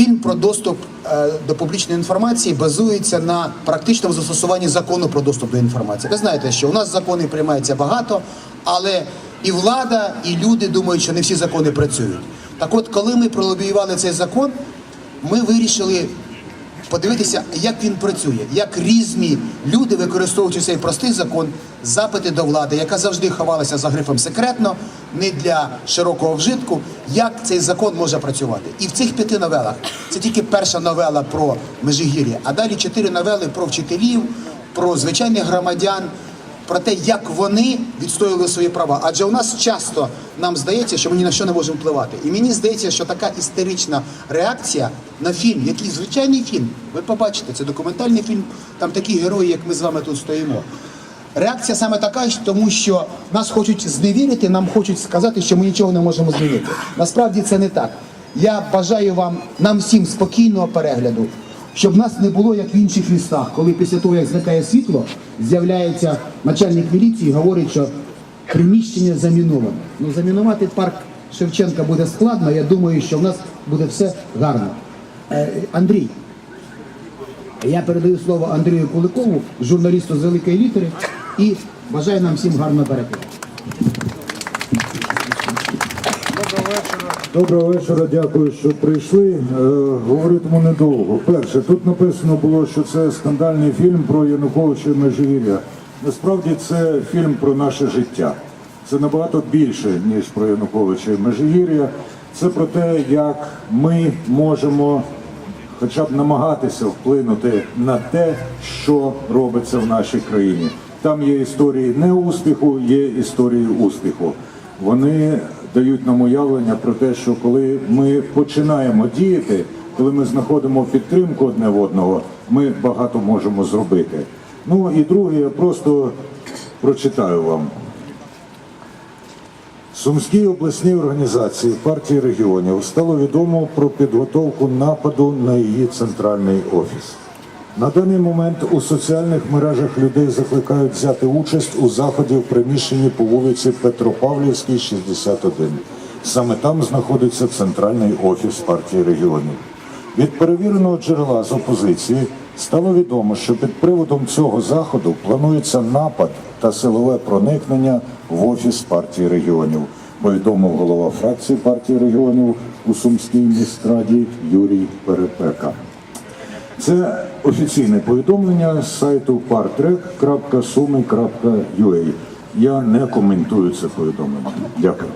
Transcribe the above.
Фільм про доступ е, до публічної інформації базується на практичному застосуванні закону про доступ до інформації. Ви знаєте, що у нас закони приймаються багато, але і влада, і люди думають, що не всі закони працюють. Так от, коли ми пролобіювали цей закон, ми вирішили подивитися, як він працює, як різні люди, використовуючи цей простий закон, запити до влади, яка завжди ховалася за грифом секретно, не для широкого вжитку, як цей закон може працювати. І в цих п'яти новелах це тільки перша новела про Межигір'я, а далі чотири новели про вчителів, про звичайних громадян. Про те, як вони відстоювали свої права. Адже у нас часто нам здається, що ми ні на що не можемо впливати. І мені здається, що така істерична реакція на фільм, який звичайний фільм, ви побачите, це документальний фільм, там такі герої, як ми з вами тут стоїмо. Реакція саме така, тому що нас хочуть зневірити, нам хочуть сказати, що ми нічого не можемо змінити. Насправді це не так. Я бажаю вам, нам всім спокійного перегляду, щоб нас не було як в інших містах, коли після того, як зникає світло, з'являється начальник міліції і говорить, що приміщення заміноване. Ну, замінувати парк Шевченка буде складно. Я думаю, що в нас буде все гарно. Е, Андрій, я передаю слово Андрію Куликову, журналісту з великої літери, і бажаю нам всім гарного перегляду. Доброго вечора, дякую, що прийшли. Е, говоритиму недовго. Перше, тут написано було, що це скандальний фільм про Януковича і Межигір'я. Насправді це фільм про наше життя. Це набагато більше, ніж про Януковича і Межигір'я. Це про те, як ми можемо хоча б намагатися вплинути на те, що робиться в нашій країні. Там є історії неуспіху, є історії успіху. Вони дають нам уявлення про те, що коли ми починаємо діяти, коли ми знаходимо підтримку одне в одного, ми багато можемо зробити. Ну і друге, я просто прочитаю вам. Сумській обласній організації партії регіонів стало відомо про підготовку нападу на її центральний офіс. На даний момент у соціальних мережах людей закликають взяти участь у заході в приміщенні по вулиці Петропавлівській, 61. Саме там знаходиться центральний офіс партії регіонів. Від перевіреного джерела з опозиції стало відомо, що під приводом цього заходу планується напад та силове проникнення в офіс партії регіонів. Повідомив голова фракції партії регіонів у Сумській міськраді Юрій Перепека. Це офіційне повідомлення з сайту partrek.sumi.ua. Я не коментую це повідомлення. Дякую.